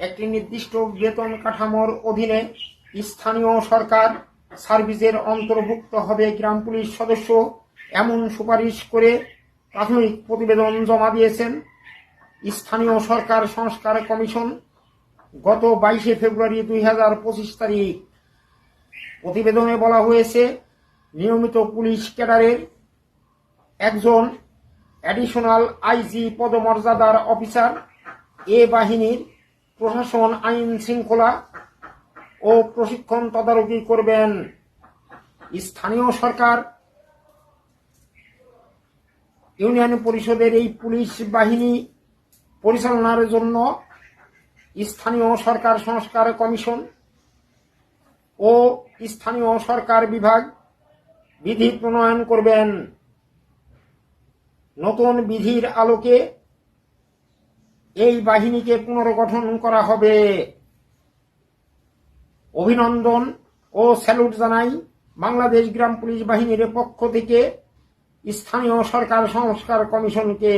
একটি নির্দিষ্ট বেতন কাঠামোর অধীনে স্থানীয় সরকার সার্ভিসের অন্তর্ভুক্ত হবে গ্রাম পুলিশ সদস্য এমন সুপারিশ করে প্রাথমিক প্রতিবেদন জমা দিয়েছেন স্থানীয় সরকার সংস্কার কমিশন গত বাইশে ফেব্রুয়ারি দুই হাজার পঁচিশ তারিখ। প্রতিবেদনে বলা হয়েছে, নিয়মিত পুলিশ ক্যাডারের একজন অ্যাডিশনাল আইজি পদমর্যাদার অফিসার এ বাহিনীর প্রশাসন, আইন শৃঙ্খলা ও প্রশিক্ষণ তদারকি করবেন। স্থানীয় সরকার, ইউনিয়ন পরিষদের এই পুলিশ বাহিনী পরিচালনার জন্য স্থানীয় সরকার সংস্কার কমিশন ও স্থানীয় সরকার বিভাগ বিধি প্রণয়ন করবেন। নতুন বিধির আলোকে এই বাহিনীকে পুনর্গঠন করা হবে। অভিনন্দন ও স্যালুট জানাই বাংলাদেশ গ্রাম পুলিশ বাহিনীর পক্ষ থেকে স্থানীয় সরকার সংস্কার কমিশনকে।